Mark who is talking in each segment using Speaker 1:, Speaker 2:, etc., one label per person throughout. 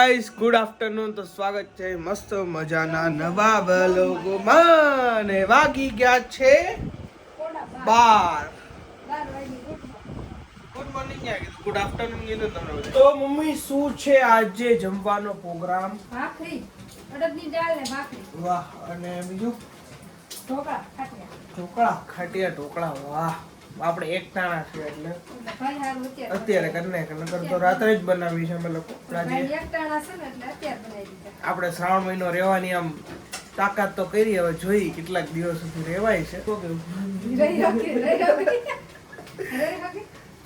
Speaker 1: Good afternoon તો સ્વાગત છે. મસ્ત મજાના નવા વ્લોગમાં ને વાગી ગયા છે બાર. ગુડ મોર્નિંગ ગુડ આફ્ટરનૂન કીધું તમને તો મમ્મી શું છે આજે જમવાનો પ્રોગ્રામ
Speaker 2: ભાખરી. અડદની દાળ ને ભાખરી.
Speaker 1: વાહ અને બીજું?
Speaker 2: ઢોકળા ખાટિયા
Speaker 1: ઢોકળા ખાટિયા ઢોકળા. વાહ. આપણે એક ટાણા છે એટલે.
Speaker 2: અત્યારે
Speaker 1: કરી કરીને નકર તો રાત્રે જ બનાવી છે અમે લોકો. પણ આજે
Speaker 2: છે ને એટલે અત્યારે બનાવી દીધા.
Speaker 1: આપણે શ્રાવણ મહિનો રહેવાની આમ તાકાત તો કરી હવે જોઈ કેટલાક દિવસ સુધી રહેવાય છે. તો કેવું?
Speaker 2: રહી રહી રહી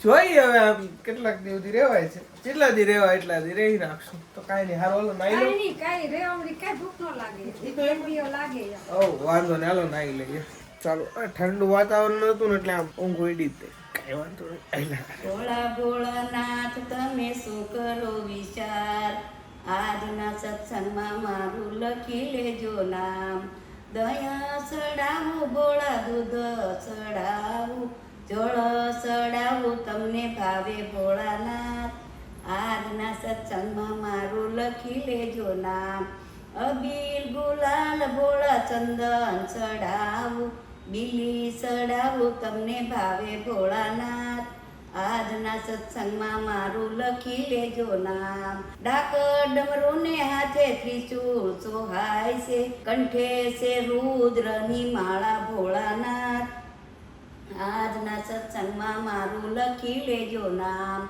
Speaker 1: જોઈ હવે આમ કેટલાક દિવસ સુધી રહેવાય છે. જેટલા દી રહેવા એટલા દી રહી નાખશું તો કાઈ નહીં હારો હાલો નાઈ લો.
Speaker 2: કાઈ નહીં કાંઈ રેવામણી કાંઈ ભૂખ ન લાગે. એ તો એમ લાગે
Speaker 1: ઓ વાંધો ને હાલો નાઈ લઈએ. ચાલો ઠંડુ વાતાવરણ હતું એટલે આમ ઊંઘ ઉડી જ કઈ વાંધો નહીં.
Speaker 3: ભોળા ભોળાનાથ તમે શું કરો વિચાર? આજના સત્સંગમાં મારું લખી લેજો નામ. દયા સડાવું ભોળા દૂધ સડાવું જળ સડાવું તમને ભાવે ભોળાનાથ. આજના સત્સંગમાં મારું લખી લેજો નામ. અબીર, ગુલાલ, ભોળા ચંદન સડાવું બીલી સડાવું તમને ભાવે ભોળાનાથ. આજના સત્સંગમાં મારું લખી લેજો નામ. ડાકર ડમરુને હાથે ત્રિશૂળ સોહાય છે. કંઠે છે રુદ્રની માળા ભોળાનાથ. આજના સત્સંગમાં મારું લખી લેજો નામ.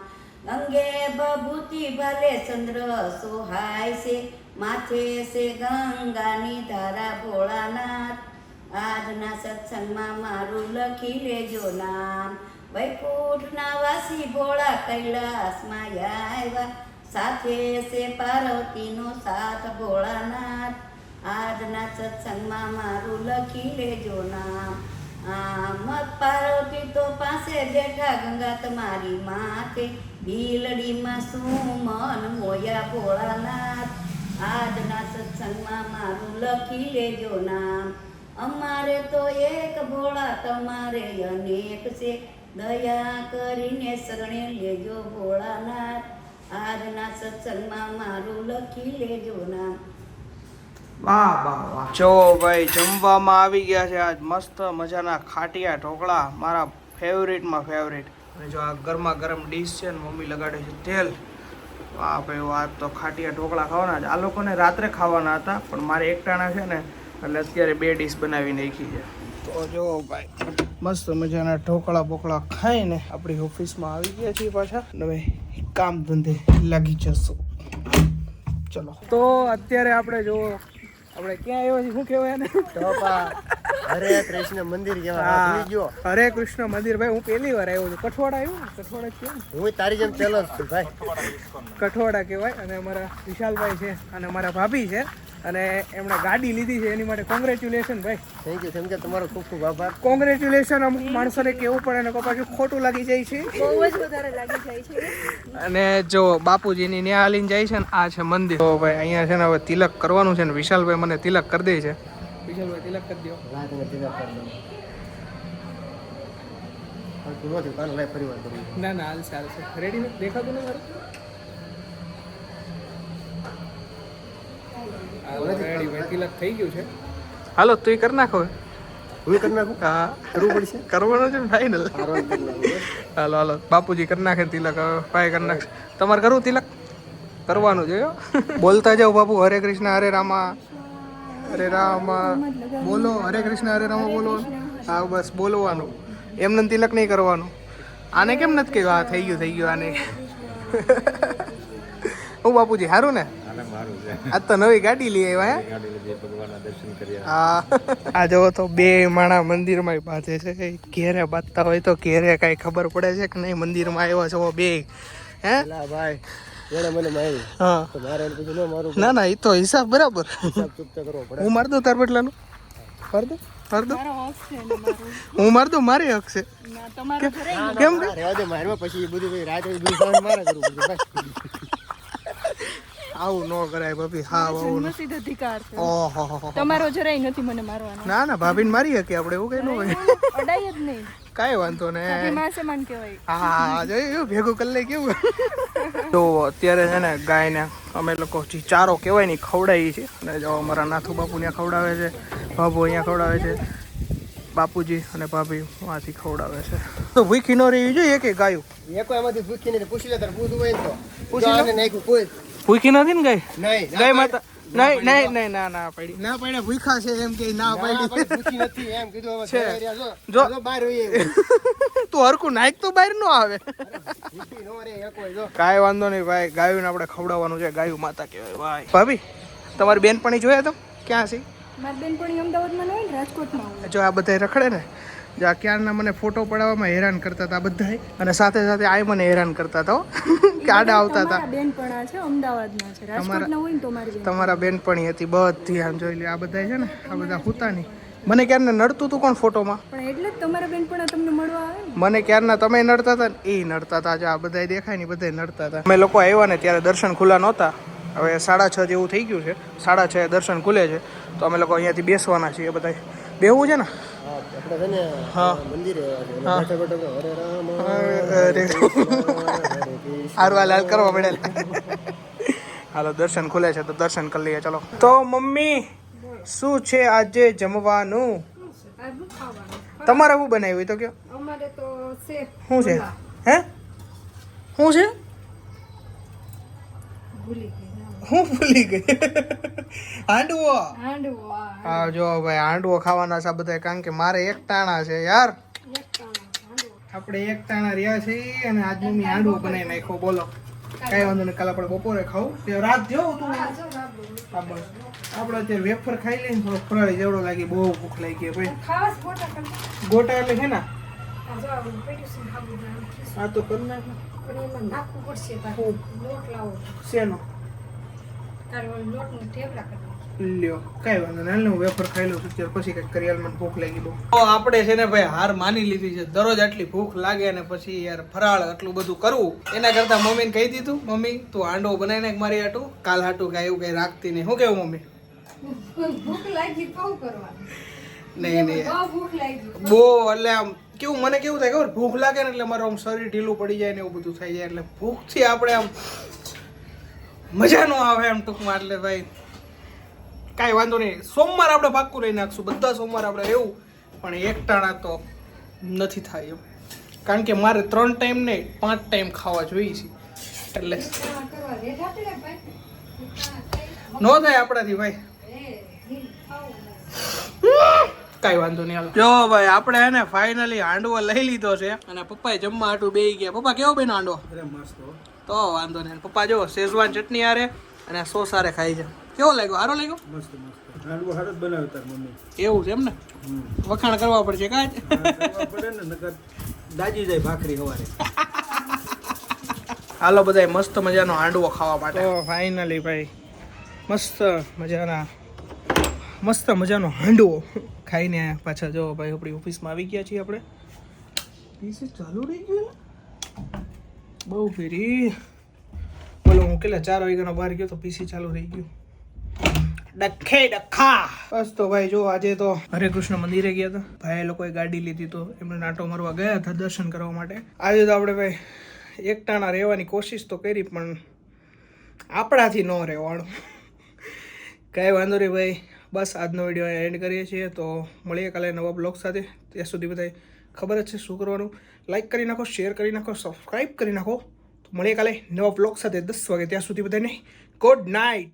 Speaker 3: અંગે બભૂતિ ભલે ચંદ્ર સોહાય છે. માથે છે ગંગાની ધારા ભોળાનાથ. આજના સત્સંગમાં મારું લખી લેજો નામ. વૈકુંઠના વાસી ભોળા કૈલાસમાં આવ્યા. સાથે છે પાર્વતીનો સાથ ભોળાનાથ. આજના સત્સંગમાં મારું લખી લેજો નામ. આમ પાર્વતી તો પાસે બેઠા ગંગા તમારી માથે. બિલડીમાં શું મન મોયા ભોળાનાથ. આજના સત્સંગમાં મારું લખી લેજો નામ. અમારે તો એક ભોળા તમારે અનેક છે. દયા કરીને શરણે લેજો ભોળાનાથ આજના સત્સંગમાં મારું લખી લેજો નામ.
Speaker 1: વાહ વાહ વાહ. જો ભાઈ, જમવામાં આવી ગયા છે આજ મસ્ત મજાના ખાટિયા ઢોકળા, મારા ફેવરેટમાં ફેવરેટ અને જો આ ગરમા ગરમ ડીશ છે ને મમ્મી લગાડે છે તેલ. વાહ, ભાઈ વાત તો ખાટિયા ઢોકળા ખાવાના આ લોકોને રાત્રે ખાવાના હતા, પણ મારે એકટાણા છે ને એટલે અત્યારે બે ડીશ બનાવી નાખી છે. તો જો ભાઈ મસ્ત મજાના ઢોકળા બોકળા ખાઈને આપણી ઓફિસમાં આવી ગયા છીએ પાછા. હવે કામ ધંધે લાગી જશું. ચલો. તો અત્યારે આપણે જો આપણે ક્યાં આવ્યા છીએ? શું કહેવાય એને?
Speaker 4: હરે કૃષ્ણ મંદિર જેવા ગયો.
Speaker 1: હરે કૃષ્ણ મંદિર. ભાઈ હું પહેલી વાર આવ્યો છું. કઠવાડા આવ્યો કઠવાડા
Speaker 4: હું તારી જેમ પેલો જ છું ભાઈ.
Speaker 1: કઠવાડા કહેવાય. અને અમારા વિશાલભાઈ છે અને અમારા ભાભી છે. અને એમણે ગાડી લીધી છે. એની માટે કોંગ્રેચ્યુલેશન ભાઈ.
Speaker 4: થેન્ક યુ થેન્ક યુ તમારો ખૂબ ખૂબ આભાર.
Speaker 1: કોંગ્રેચ્યુલેશન અમુક માણસોને કેવું પડે ને પાછું ખોટું લાગી જાય છે.
Speaker 2: બહુ જ વધારે લાગી જાય છે.
Speaker 1: અને જો બાપુજીની ન્યા હાલીને જાય છે ને આ છે મંદિર. તો ભાઈ અહીંયા છે ને હવે તિલક કરવાનું છે ને વિશાલભાઈ મને તિલક કરી દે છે. વિશાલભાઈ તિલક કરી દો.
Speaker 4: રાત ને તિલક કરી દો. હવે પૂરો નથી કાલ લાઈ ફરી વાર કરું
Speaker 1: ના ના હાલ ચાલશે રેડી નથી દેખાતું ને મારું? રેડી ભાઈ. તિલક થઈ ગયું છે. હાલો તું કરી નાખો
Speaker 4: હું કરી નાખું?
Speaker 1: હા.
Speaker 4: કરવું પડશે?
Speaker 1: કરવાનું છે ને ફાઇનલ
Speaker 4: સારો
Speaker 1: હાલો હાલો. બાપુજી કરી નાખે તિલક હવે ભાઈ કરી નાખશે. તમારે કરવું તિલક? કરવાનું છે હો. બોલતા જાઓ બાપુ. હરે કૃષ્ણ હરે રામા. હરે રામ બોલો હરે કૃષ્ણ હરે રામા બોલો. હા બસ બોલવાનું. એમને તિલક નહીં કરવાનું. આને કેમ નથી કહ્યું? હા થઈ ગયું થઈ ગયું આને. હું બાપુજી સારું ને? આજ તો નવી ગાડી લઈ આવ્યા હે? આ જો તો બે માણા મંદિરમાં બાંધે છે. ઘેરે બાંધતા હોય તો ઘેરે કાંઈ ખબર પડે છે કે નહીં? મંદિરમાં આવ્યા છો બે હે?
Speaker 4: ભાઈ એને મને મારી.
Speaker 1: હા.
Speaker 4: તો મારે એને પછી ન મારું
Speaker 1: ના ના એ તો હિસાબ બરાબર.
Speaker 4: હિસાબ ચૂકતા કરવો પડે.
Speaker 1: હું માર દઉં તાર બટલાનું માર દઉં? માર દઉં? હું માર દઉં? મારી હક છે. કેમ? કે?
Speaker 4: દે મારવા પછી બધું રાત બધું સહન કરવું
Speaker 1: આવું ન કરાય ભાભી હા આવું
Speaker 5: જન્મસિદ્ધ અધિકાર છે.
Speaker 1: ઓહો હો હો.
Speaker 5: તમારો જરાય નથી મને મારવાનો.
Speaker 1: ના ના ભાભીને મારી શકીએ આપણે એવું કઈ ન હોય.
Speaker 5: અડાય જ નહીં.
Speaker 1: કાંઈ વાંધો ને
Speaker 5: માસે માન કહેવાય.
Speaker 1: હા જોયું ભેગું કરી લે કેવું? તો અત્યારે છે ને ગાયને અમે લોકો જે ચારો કહેવાય ને ખવડાવીએ ખવડાવી છે અને જો અમારા નાથુ બાપુ ત્યાં ખવડાવે છે બાબુ અહીંયા ખવડાવે છે બાપુજી અને ભાભી વાંથી ખવડાવે છે. તો ભૂખી ન રહેવી જોઈએ કે ગાયું.
Speaker 4: એકો એમાંથી ભૂખી નહીં પૂછી લે તારે પૂછવું હોય તો.
Speaker 1: પૂછી
Speaker 4: નાખ્યું કોઈ.
Speaker 1: ભૂખી નથી ને ગાય? માતા નહીં નહીં નહીં ના ના પડી. ના પડે ભૂખા છે એમ કે ના પડી.
Speaker 4: નથી એમ કીધું હવે
Speaker 1: છે.
Speaker 4: ઘરે રહ્યા છો.
Speaker 1: જો.
Speaker 4: જો બહાર હોઈએ.
Speaker 1: તું હરકું નાખ તો બહાર નો આવે.
Speaker 4: પૂછી નો રે એકોય જો
Speaker 1: કાંઈ વાંધો નહીં ભાઈ ગાયું આપણે ખવડાવવાનું છે ગાયું માતા કહેવાય ભાઈ. ભાભી તમારી બેનપણી જોયા તો? ક્યાં છે?
Speaker 5: મારી બેનપણી અમદાવાદમાં ન રાજકોટમાં
Speaker 1: જો આ બધા રખડે ને જો આ ક્યારના મને ફોટો પડાવવામાં હેરાન કરતા હતા બધા અને સાથે સાથે આ મને હેરાન કરતા હતા કે આડા આવતા હતા.
Speaker 5: તમારા બેનપણા છે અમદાવાદના છે. રાજકોટના હોય ને તો મારી
Speaker 1: તમારા બેનપણી હતી બધી આમ જોઈ લે આ બધા છે ને આ બધા હુતા નહીં. મને ક્યારના નડતું હતું કોણ ફોટોમાં
Speaker 5: પણ એટલે જ તમારા બેનપણા તમને મળવા આવે
Speaker 1: મને ક્યારના તમે નડતા હતા ને એ નડતા હતા. જે આ બધા દેખાય ને બધા નડતા હતા. અમે લોકો આવ્યા ને ત્યારે દર્શન ખુલ્લા નહોતા. હવે સાડા છ જેવું થઈ ગયું છે. સાડા છ દર્શન ખુલે છે. તો અમે લોકો અહીંયાથી બેસવાના છીએ બધા બેહવું છે ને?
Speaker 4: આપણે છે ને
Speaker 1: હા.
Speaker 4: મંદિરે બેઠા બેઠા હરે રામ હરે
Speaker 1: હારવા લાલ કરવા પડેલા હાલો દર્શન ખુલે છે તો દર્શન કરી લઈએ ચલો. તો મમ્મી શું છે આજે જમવાનું? તમારે શું બનાવ્યું હોય તો કયો?
Speaker 2: અમારે તો છે
Speaker 1: શું છે? હે? શું છે?
Speaker 2: ભૂલી.
Speaker 1: હું ભૂલી ગઈ. હાંડવો.
Speaker 2: હાંડવો
Speaker 1: હા જો ભાઈ હાંડવો ખાવાના છે બધા કારણ કે મારે એક ટાણા છે યાર. આપણે એક ટાણા રહ્યા છીએ અને આજ મમ્મી હાંડવો બનાવી નાખ્યો. બોલો. કઈ વાંધો નહીં કાલે આપણે બપોરે ખાવું. તે રાત જેવું તું. હા બસ. આપણે અત્યારે વેફર ખાઈ લઈને થોડો ફરાળી જેવડો લાગી બહુ ભૂખ લાગી ભાઈ. ગોટા એટલે છે ને?
Speaker 2: આ
Speaker 1: તો કરી નાખ.
Speaker 2: પણ એમાં નાખવું પડશે લોટ લાવો.
Speaker 1: શેનો
Speaker 2: તારે ઓલું લોટનું ઢેબરા કરી નાખો.
Speaker 1: લ્યો કઈ વાંધો નહીં. હાલ હું વેફર ખાઈ લઉં છું. ત્યારે પછી કંઈક કરી મને ભૂખ લાગી બહુ. તો આપણે છે ને ભાઈ હાર માની લીધી છે. દરરોજ આટલી ભૂખ લાગે ને પછી યાર ફરાળ આટલું બધું કરવું. એના કરતા મમ્મીને કહી દીધું મમ્મી તું આંડો બનાવીને મારી હાટું. કાલ હાટું કાંઈ એવું કંઈ રાખતી નહીં. શું કેવું મમ્મી?
Speaker 2: ભૂખ લાગી તો કરવાનું?
Speaker 1: નહીં નહીં.
Speaker 2: બહુ
Speaker 1: બહુ. એટલે આમ કેવું મને કેવું થાય ખબર? ભૂખ લાગે ને એટલે મારું આમ શરીર ઢીલું પડી જાય ને એવું બધું થઈ જાય. એટલે ભૂખથી આપણે આમ મજા નો આવે એમ ટૂંકમાં એટલે ભાઈ કાંઈ વાંધો નહીં. સોમવાર આપણે પાક્કું રહી નાખશું. બધા સોમવાર આપણે રહેવું પણ એક ટાણા તો નથી થાય એમ. કારણ કે મારે ત્રણ ટાઈમ નહીં પાંચ ટાઈમ ખાવા જોઈએ છે. એટલે. નો થાય આપણાથી ભાઈ. કાંઈ વાંધો નહીં જો ભાઈ આપણે એને ફાઇનલી હાંડવો લઈ લીધો છે. અને પપ્પાએ જમવા આટું બેહી ગયા. પપ્પા કેવો બેન હાંડવો? તો વાંધો નહીં. પપ્પા જો શેઝવાન ચટણી આરે અને આ સોસ આરે ખાઈ છે. કેવો લાગ્યો? સારો લાગ્યો?
Speaker 4: મસ્ત મસ્ત. હાંડવો હારો જ બનાવ્યો તાર મમ્મી.
Speaker 1: એવું છે એમ ને? વખાણ કરવા પડશે
Speaker 4: કાજ પડે ને નકર દાજી જાય ભાખરી હવારે.
Speaker 1: હાલો બધાય મસ્ત મજાનો હાંડવો ખાવા માટે. ફાઇનલી ભાઈ મસ્ત મજાના મસ્ત મજાનો હાંડવો ખાઈને પાછા. જો ભાઈ આપણી ઓફિસમાં આવી ગયા છીએ આપણે. ચાલુ રહી ગયું બહુ ફેરી બોલો, હું કેટલા ચાર વાગ્યાનો બહાર ગયો તો પીસી ચાલુ રહી ગયું. ડખે ડખા. બસ તો ભાઈ, જો આજે તો હરે કૃષ્ણ મંદિરે ગયા હતા. ભાઈ લોકોએ ગાડી લીધી તો એમને નાટો મારવા ગયા હતા દર્શન કરવા માટે. આજે તો આપણે ભાઈ, એકટાણા રહેવાની કોશિશ તો કરી, પણ આપણાથી ન રહેવાનું. કાંઈ વાંધો નહીં ભાઈ, બસ આજનો વીડિયો એન્ડ કરીએ છીએ. તો મળીએ કાલે નવા બ્લોગ સાથે. ત્યાં સુધી બધાય ખબર જ છે શું કરવાનું. લાઈક કરી નાખો શેર કરી નાખો સબસ્ક્રાઈબ કરી નાખો. તો મળીએ કાલે નવા બ્લોગ સાથે. દસ વાગે ત્યાં સુધી બધાને ગુડ નાઇટ